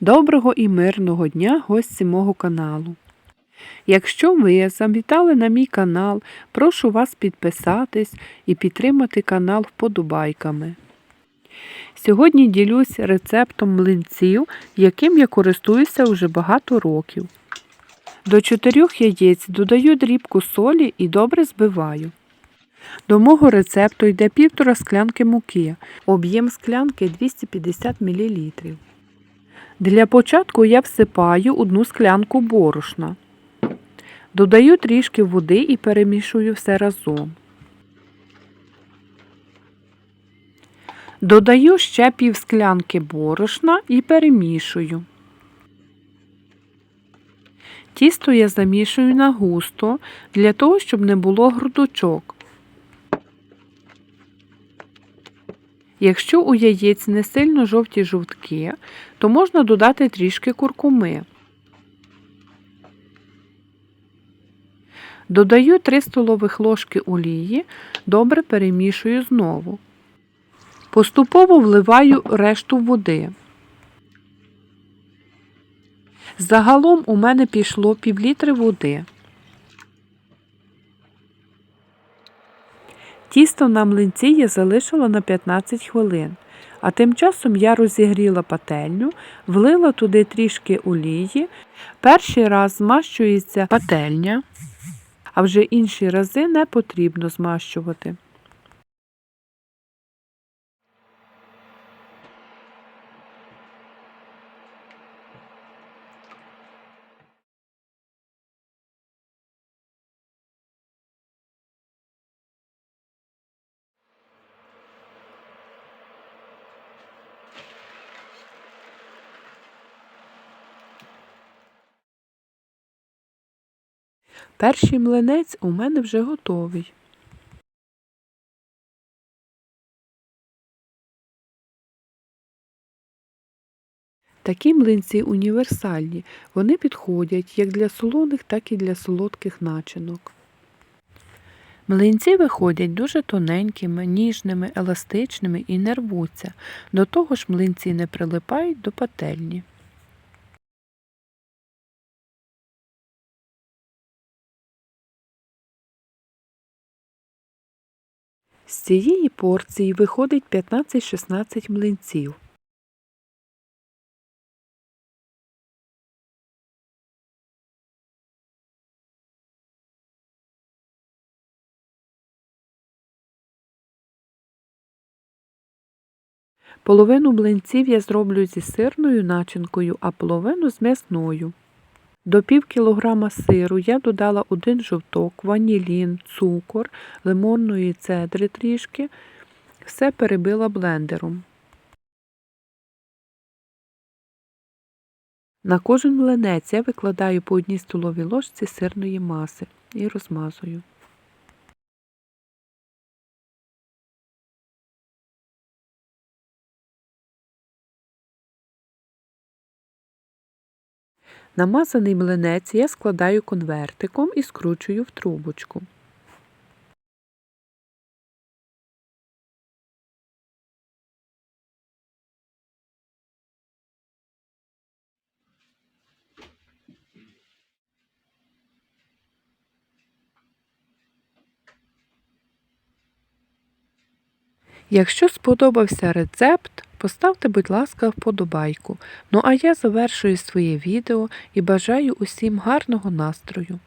Доброго і мирного дня гості мого каналу. Якщо ви завітали на мій канал, прошу вас підписатись і підтримати канал вподобайками. Сьогодні ділюсь рецептом млинців, яким я користуюся вже багато років. До 4 яєць додаю дрібку солі і добре збиваю. До мого рецепту йде півтора склянки муки, об'єм склянки 250 мл. Для початку я всипаю одну склянку борошна. Додаю трішки води і перемішую все разом. Додаю ще пів склянки борошна і перемішую. Тісто я замішую на густо для того, щоб не було грудочок. Якщо у яєць не сильно жовті жовтки, то можна додати трішки куркуми. Додаю 3 столових ложки олії, добре перемішую знову. Поступово вливаю решту води. Загалом у мене пішло півлітри води. Тісто на млинці я залишила на 15 хвилин, а тим часом я розігріла пательню, влила туди трішки олії. Перший раз змащується пательня, а вже інші рази не потрібно змащувати. Перший млинець у мене вже готовий. Такі млинці універсальні. Вони підходять як для солоних, так і для солодких начинок. Млинці виходять дуже тоненькими, ніжними, еластичними і не рвуться. До того ж млинці не прилипають до пательні. З цієї порції виходить 15-16 млинців. Половину млинців я зроблю зі сирною начинкою, а половину з м'ясною. До пів кілограма сиру я додала один жовток, ванілін, цукор, лимонної цедри трішки. Все перебила блендером. На кожен млинець я викладаю по одній столовій ложці сирної маси і розмазую. Намазаний млинець я складаю конвертиком і скручую в трубочку. Якщо сподобався рецепт, поставте, будь ласка, вподобайку. Ну а я завершую своє відео і бажаю усім гарного настрою.